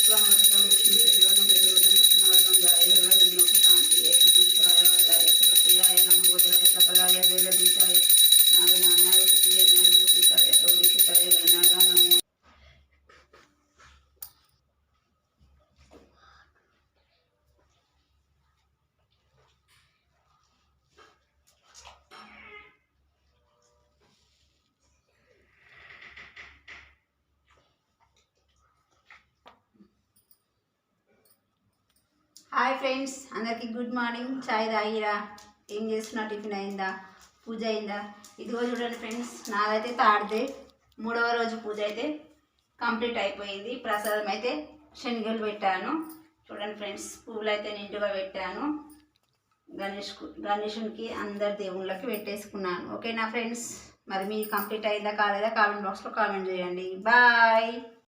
బ్రహ్మ లక్ష్మి ప్రతివారం ప్రతిరోజు కృష్ణవరం గాయ వినోద కాంతి ముష్టాయ గాయ సురతయాయ నమోదాయ సకలాయ వేల దీతాయ హాయ్ ఫ్రెండ్స్ అందరికీ గుడ్ మార్నింగ్. చాయ్ తాగిరా? ఏం చేస్తున్నా? టిఫిన్ అయిందా? పూజ అయిందా? ఇదిగో చూడండి ఫ్రెండ్స్ నాదైతే తాడితే మూడవ రోజు పూజ అయితే కంప్లీట్ అయిపోయింది. ప్రసాదం అయితే శనగలు పెట్టాను. చూడండి ఫ్రెండ్స్ పువ్వులు అయితే నిండుగా పెట్టాను. గణేష్ గణేషునికి అందరి దేవుళ్ళకి పెట్టేసుకున్నాను. ఓకేనా ఫ్రెండ్స్? మరి మీ కంప్లీట్ అయిందా కాలేదా? కామెంట్ బాక్స్లో కామెంట్ చేయండి. బాయ్!